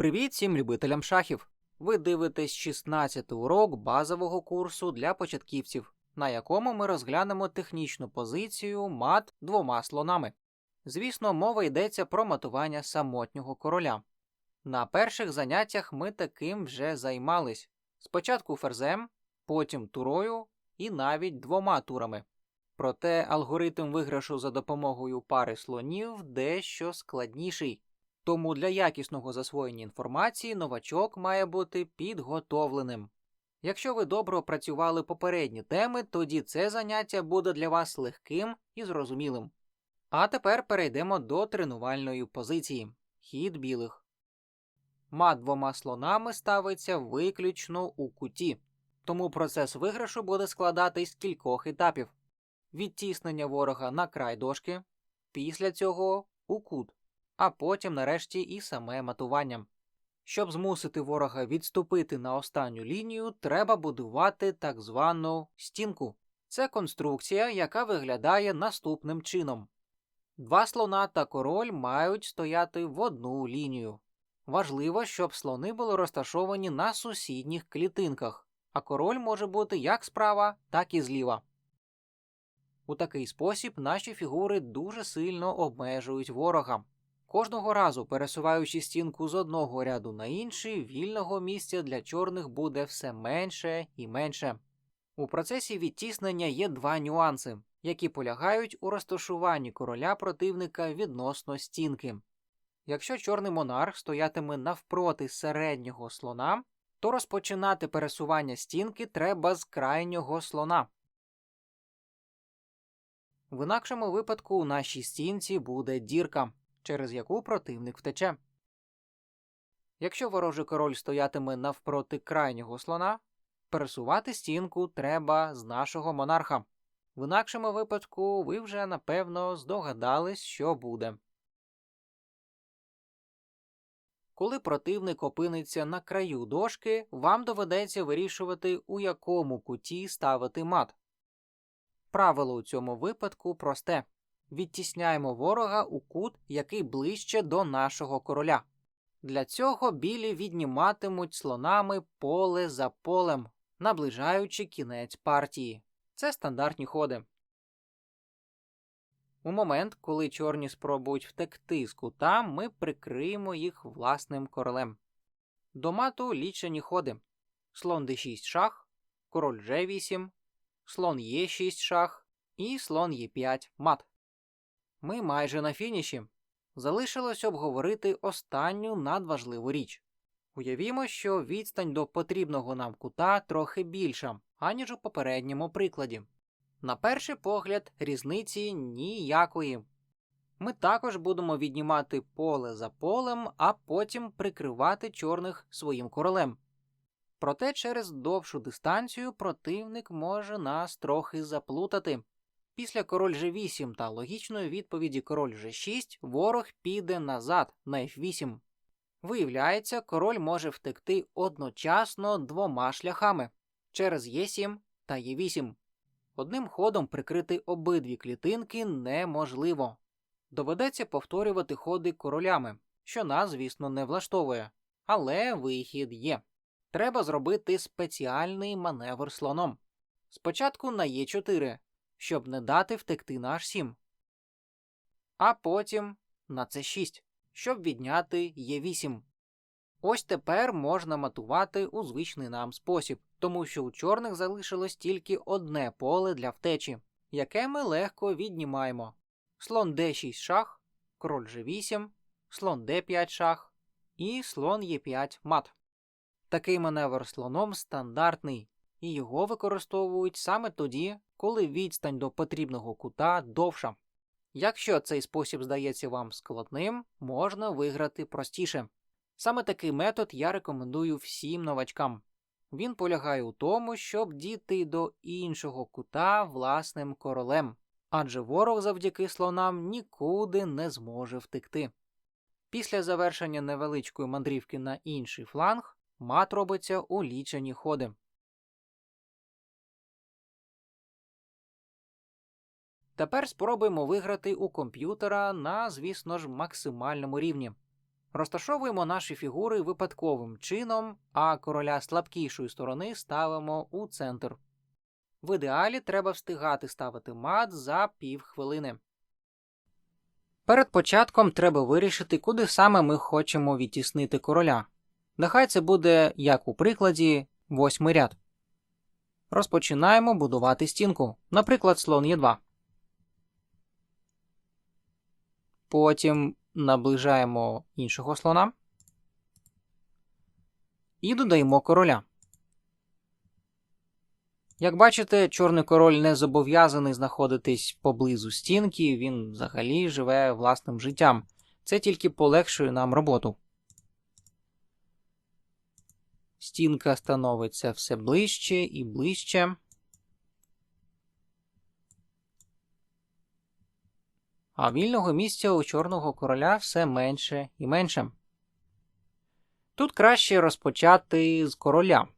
Привіт всім любителям шахів! Ви дивитесь 16 урок базового курсу для початківців, на якому ми розглянемо технічну позицію мат двома слонами. Звісно, мова йдеться про матування самотнього короля. На перших заняттях ми таким вже займались. Спочатку ферзем, потім турою і навіть двома турами. Проте алгоритм виграшу за допомогою пари слонів дещо складніший. Тому для якісного засвоєння інформації новачок має бути підготовленим. Якщо ви добре опрацювали попередні теми, тоді це заняття буде для вас легким і зрозумілим. А тепер перейдемо до тренувальної позиції хід білих. Мат двома слонами ставиться виключно у куті, тому процес виграшу буде складатись з кількох етапів: відтіснення ворога на край дошки, після цього у кут а потім нарешті і саме матування. Щоб змусити ворога відступити на останню лінію, треба будувати так звану стінку. Це конструкція, яка виглядає наступним чином. Два слона та король мають стояти в одну лінію. Важливо, щоб слони були розташовані на сусідніх клітинках, а король може бути як справа, так і зліва. У такий спосіб наші фігури дуже сильно обмежують ворога. Кожного разу, пересуваючи стінку з одного ряду на інший, вільного місця для чорних буде все менше і менше. У процесі відтіснення є два нюанси, які полягають у розташуванні короля противника відносно стінки. Якщо чорний монарх стоятиме навпроти середнього слона, то розпочинати пересування стінки треба з крайнього слона. В інакшому випадку у нашій стінці буде дірка через яку противник втече. Якщо ворожий король стоятиме навпроти крайнього слона, пересувати стінку треба з нашого монарха. В інакшому випадку ви вже напевно здогадались, що буде. Коли противник опиниться на краю дошки, вам доведеться вирішувати, у якому куті ставити мат. Правило у цьому випадку просте відтісняємо ворога у кут, який ближче до нашого короля. Для цього білі відніматимуть слонами поле за полем, наближаючи кінець партії. Це стандартні ходи. У момент, коли чорні спробують втекти з кута, ми прикриємо їх власним королем. До мату лічені ходи слон d6 шах, король g8, слон e6 шах і слон e5 мат. Ми майже на фініші. Залишилось обговорити останню надважливу річ. Уявімо, що відстань до потрібного нам кута трохи більша, аніж у попередньому прикладі. На перший погляд, різниці ніякої. Ми також будемо віднімати поле за полем, а потім прикривати чорних своїм королем. Проте через довшу дистанцію противник може нас трохи заплутати. Після король G8 та логічної відповіді король G6 ворог піде назад на F8. Виявляється, король може втекти одночасно двома шляхами через Е7 та Е8. Одним ходом прикрити обидві клітинки неможливо. Доведеться повторювати ходи королями, що нас, звісно, не влаштовує. Але вихід є. Треба зробити спеціальний маневр слоном. Спочатку на Е4 щоб не дати втекти на H7. А потім на С6, щоб відняти Е8. Ось тепер можна матувати у звичний нам спосіб, тому що у чорних залишилось тільки одне поле для втечі, яке ми легко віднімаємо: слон d6 шах, король g8, слон d5 шах і слон Е5 мат. Такий маневр слоном стандартний, і його використовують саме тоді, коли відстань до потрібного кута довша. Якщо цей спосіб здається вам складним, можна виграти простіше. Саме такий метод я рекомендую всім новачкам. Він полягає у тому, щоб дійти до іншого кута власним королем, адже ворог завдяки слонам нікуди не зможе втекти. Після завершення невеличкої мандрівки на інший фланг мат робиться у лічені ходи. Тепер спробуємо виграти у комп'ютера на, звісно ж, максимальному рівні. Розташовуємо наші фігури випадковим чином, а короля слабкішої сторони ставимо у центр. В ідеалі треба встигати ставити мат за півхвилини. Перед початком треба вирішити, куди саме ми хочемо відтіснити короля. Нехай це буде, як у прикладі, восьмий ряд. Розпочинаємо будувати стінку, наприклад, слон Е2. Потім наближаємо іншого слона і додаємо короля. Як бачите, чорний король не зобов'язаний знаходитись поблизу стінки, він взагалі живе власним життям. Це тільки полегшує нам роботу. Стінка становиться все ближче і ближче. А вільного місця у чорного короля все менше і менше. Тут краще розпочати з короля.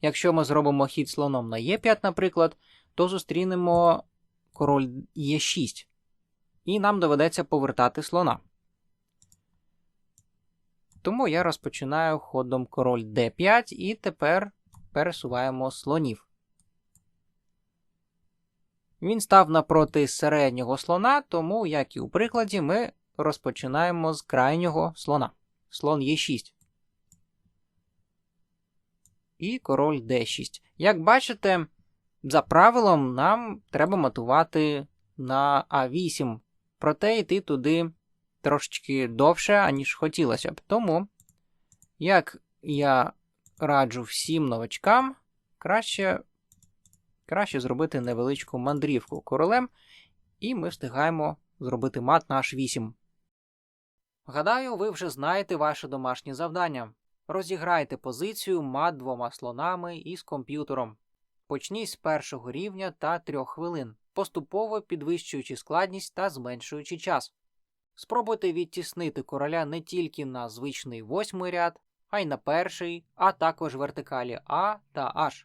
Якщо ми зробимо хід слоном на Е5, наприклад, то зустрінемо король Е6. І нам доведеться повертати слона. Тому я розпочинаю ходом король d5 і тепер пересуваємо слонів. Він став напроти середнього слона, тому, як і у прикладі, ми розпочинаємо з крайнього слона. Слон Е6. І король d6. Як бачите, за правилом нам треба матувати на А8. Проте йти туди трошечки довше, аніж хотілося б. Тому, як я раджу всім новачкам, краще краще зробити невеличку мандрівку королем, і ми встигаємо зробити мат на H8. Гадаю, ви вже знаєте ваше домашнє завдання. Розіграйте позицію мат двома слонами із комп'ютером. Почніть з першого рівня та трьох хвилин, поступово підвищуючи складність та зменшуючи час. Спробуйте відтіснити короля не тільки на звичний восьмий ряд, а й на перший, а також вертикалі А та H.